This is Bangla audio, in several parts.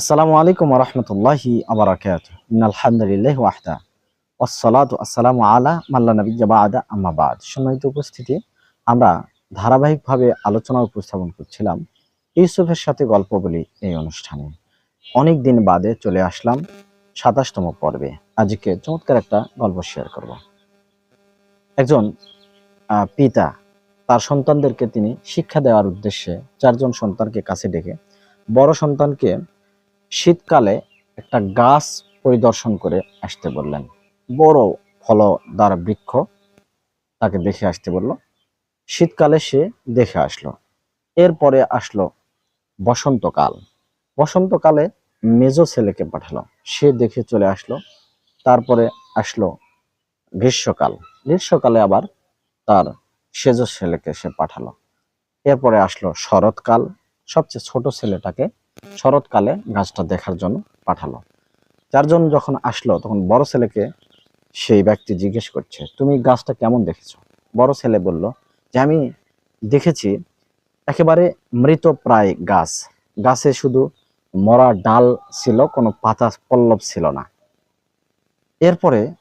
আসসালামু আলাইকুম রহমতুল্লাহি আবরাকাত আলহামদুলিল্লাহ ওয়াহদা। আসসালামু আলা মাল্লা নবিয়্যা বাদা। আম্মা বাদ। সম্মানিত উপস্থিতি, আমরা ধারাবাহিকভাবে আলোচনা উপস্থাপন করছিলাম ইউসুফের সাথে গল্প বলি এই অনুষ্ঠানে। অনেক দিন বাদে চলে আসলাম সাতাশতম পর্বে। আজকে চমৎকার একটা গল্প শেয়ার করব। একজন পিতা, তার সন্তানদেরকে তিনি শিক্ষা দেওয়ার উদ্দেশ্যে চারজন সন্তানকে কাছে ডেকে বড় সন্তানকে শীতকালে একটা গাছ পরিদর্শন করে আসতে বললেন। বড় ফলদার বৃক্ষ তাকে দেখে আসতে বলল। শীতকালে সে দেখে আসলো। এরপরে আসলো বসন্তকাল। বসন্তকালে মেজো ছেলেকে পাঠালো। সে দেখে চলে আসলো। তারপরে আসলো গ্রীষ্মকাল। গ্রীষ্মকালে আবার তার সেজ ছেলেকে সে পাঠালো। এরপরে আসলো শরৎকাল। সবচেয়ে ছোট ছেলেটাকে শরৎকালে গাছটা দেখার জন্য পাঠালো। চারজন যখন আসলো, তখন বড় ছেলেকে সেই ব্যক্তি জিজ্ঞেস করছে, তুমি গাছটা কেমন দেখেছ? বড় ছেলে বলল, যে আমি দেখেছি একেবারে মৃত প্রায় গাছ। গাছে শুধু মরা ডাল ছিল, কোনো পাতা পল্লব ছিল না। এরপরে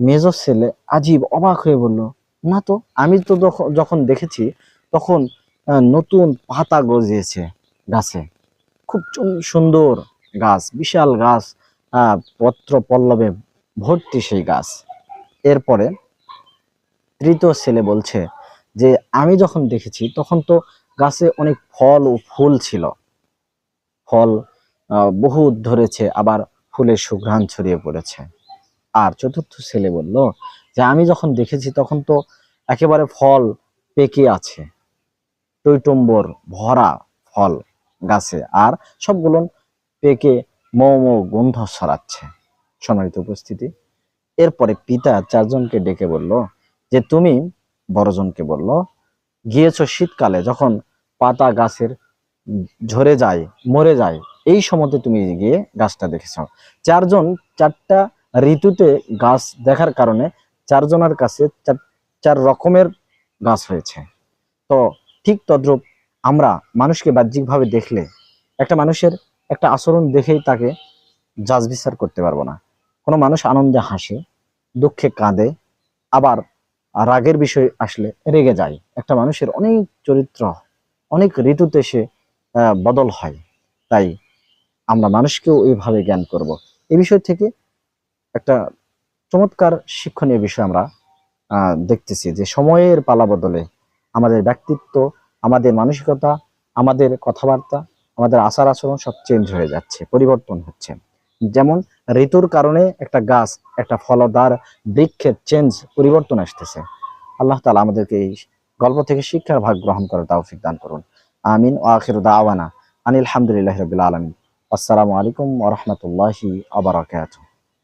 মেজ ছেলে আজীব অবাক হয়ে বলল, না তো, আমি তো যখ- যখন দেখেছি, তখন নতুন পাতা গজিয়েছে গাছে। খুব সুন্দর গাছ, বিশাল গাছ পত্র পল্লবে ভর্তি সেই গাছ। এরপরে তৃতীয় ছেলে বলছে যে, আমি যখন দেখেছি, তখন তো গাছে অনেক ফল ও ফুল ছিল। ফল বহু ধরেছে, আবার ফুলের সুঘ্রাণ ছড়িয়ে পড়েছে। আর চতুর্থ ছেলে বলল যে, আমি যখন দেখেছি, তখন তো একেবারে ফল পেকে আছে। টইটম্বর ভরা ফল। গাছে, আর সবগুলো পেকে মৌ মৌ গন্ধ ছড়াচ্ছে। সম্মানিত উপস্থিতি, এরপরে পিতা চারজনকে ডেকে বলল যে, তুমি বড়জনকে বলল, গিয়েছো শীতকালে যখন পাতা গাছের ঝরে যায়, মরে যায়, এই সময়তে তুমি গিয়ে গাছটা দেখেছ। চারজন, চারটা ঋতুতে গাছ দেখার কারণে চারজনের কাছে চার চার রকমের গাছ হয়েছে। তো ঠিক তদ্রূপ আমরা মানুষকে বাহ্যিকভাবে দেখলে একটা মানুষের একটা আচরণ দেখেই তাকে জাজ বিচার করতে পারব না। কোনো মানুষ আনন্দে হাসে, দুঃখে কাঁদে, আবার রাগের বিষয় আসলে রেগে যায়। একটা মানুষের অনেক চরিত্র, অনেক ঋতুতে সে বদল হয়। তাই আমরা মানুষকেও এইভাবে জ্ঞান করব। এ বিষয় থেকে একটা চমৎকার শিক্ষণীয় বিষয় আমরা দেখতেছি যে সময়ের পালা বদলে আমাদের ব্যক্তিত্ব আমাদের মানসিকতা, আমাদের কথাবার্তা, আমাদের আচার আচরণ সব চেঞ্জ হয়ে যাচ্ছে, পরিবর্তন হচ্ছে। যেমন ঋতুর কারণে একটা গাছ, একটা ফলদার বৃক্ষের চেঞ্জ পরিবর্তন আসতেছে। আল্লাহ তালা আমাদেরকে এই গল্প থেকে শিক্ষার ভাগ গ্রহণ করার তৌফিক দান করুন। আমিন। ও আখির দাওয়ানা। আনিল হামদুলিল্লাহ রবিল আলমিন। আসসালামু আলাইকুম ওরহমতুল্লাহি আবরাকাতুহ